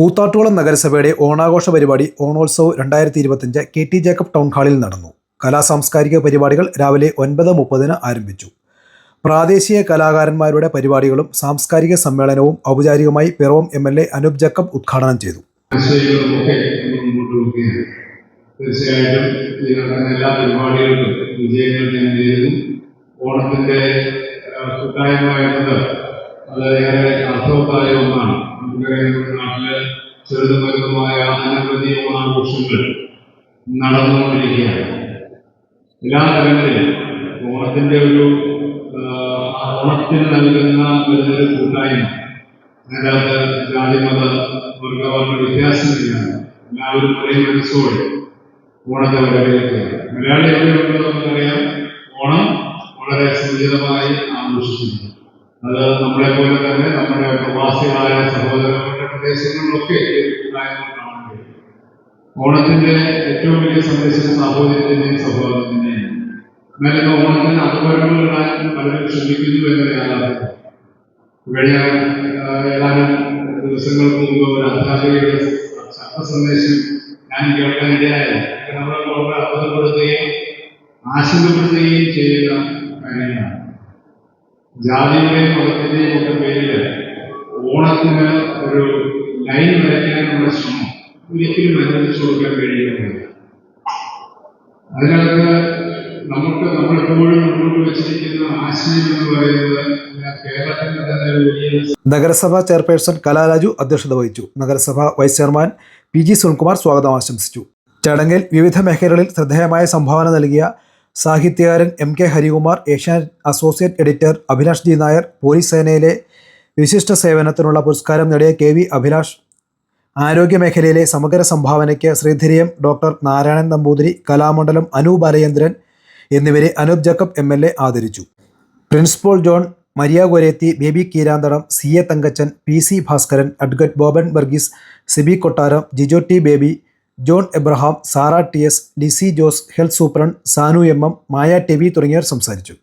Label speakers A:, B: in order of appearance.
A: കൂത്താട്ടുകുളം നഗരസഭയുടെ ഓണാഘോഷ പരിപാടി ഓണോത്സവ് രണ്ടായിരത്തി ഇരുപത്തിയഞ്ച് കെ ടി ജേക്കബ് ടൗൺ ഹാളിൽ നടന്നു. കലാസാംസ്കാരിക പരിപാടികൾ രാവിലെ ഒൻപത് മുപ്പതിന് ആരംഭിച്ചു. പ്രാദേശിക കലാകാരന്മാരുടെ പരിപാടികളും സാംസ്കാരിക സമ്മേളനവും ഔപചാരികമായി Piravom M L A Anoop Jacob ഉദ്ഘാടനം ചെയ്തു.
B: തീർച്ചയായിട്ടും എല്ലാ പരിപാടികൾക്കും വിജയങ്ങൾ ഞാൻ ഓണത്തിന്റെ വലുതുമായ അനവധി ആഘോഷങ്ങൾ നടന്നുകൊണ്ടിരിക്കുകയാണ്. എല്ലാ തലങ്ങളിലും ഓണത്തിന്റെ ഒരു ഓണത്തിന് നൽകുന്ന ഒരു കൂട്ടായ്മ. അതിനകത്ത് ജാതിമത വർഗവർണ വ്യത്യാസമില്ലാതെ എല്ലാവരും ഒരേ മനസ്സോടെ ഓണത്തെ വരവേൽക്കുക മലയാളി അത് നമ്മളെ പോലെ തന്നെ നമ്മുടെ പ്രവാസികളായ സഹോദരങ്ങളുടെ പ്രദേശങ്ങളിലൊക്കെ കാണാൻ കഴിയും ഓണത്തിന്റെ ഏറ്റവും വലിയ സന്ദേശം സാഹോദര്യത്തിന്റെയും സഹോദരത്തിന്റെയും ഇന്ന് ഓണത്തിന് അപകടങ്ങൾ കാണാൻ പലരും ശ്രമിക്കുന്നു എന്ന യാഥാർത്ഥ്യം കഴിഞ്ഞ ഏതാനും ദിവസങ്ങൾക്ക് മുമ്പ് ഒരു അധ്യാപികയുടെ ശബ്ദ സന്ദേശം ഞാൻ ഇത് നമ്മളെ വളരെ അത്ഭുതപ്പെടുത്തുകയും ആശങ്കപ്പെടുത്തുകയും ചെയ്യുന്ന കാര്യങ്ങളാണ്. ജാതിയുടെയും മതത്തിന്റെയും ഒക്കെ പേരിൽ ഓണത്തിന് ഒരു ലൈൻ വരയ്ക്കാനുള്ള ശ്രമം ഒരിക്കലും അനുവദിച്ചു കൊടുക്കാൻ കഴിയുന്നില്ല. അതിനകത്ത് നമുക്ക് നമ്മളെപ്പോഴും മുന്നോട്ട് വെച്ചിരിക്കുന്ന ആശയം എന്ന് പറയുന്നത് വലിയ
A: നഗരസഭാ ചെയർപേഴ്സൺ കലാരാജു അധ്യക്ഷത വഹിച്ചു. നഗരസഭാ vice chairman P G Sunilkumar സ്വാഗതം ആശംസിച്ചു. ചടങ്ങിൽ വിവിധ മേഖലകളിൽ ശ്രദ്ധേയമായ സംഭാവന നൽകിയ സാഹിത്യകാരൻ M K Harikumar Asianet associate editor Abhilash G Nair police സേനയിലെ വിശിഷ്ട സേവനത്തിനുള്ള പുരസ്കാരം നേടിയ കെ വി അഭിലാഷ് ആരോഗ്യമേഖലയിലെ സമഗ്ര സംഭാവനയ്ക്ക് ശ്രീധരിയം ഡോക്ടർ നാരായണൻ നമ്പൂതിരി കലാമണ്ഡലം അനൂപ് അരയന്ദ്രൻ എന്നിവരെ Anoop Jacob M L A ആദരിച്ചു. Principal John Maria Koretti Baby Keeranthadam C A Thankachan P C Bhaskaran advocate Boban Varghese Sibi Kottaram Jijo T Baby John Abraham Sara T S Lissy Jose health superintendent Sanu M M Maya Devi തുടങ്ങിയവർ സംസാരിച്ചു.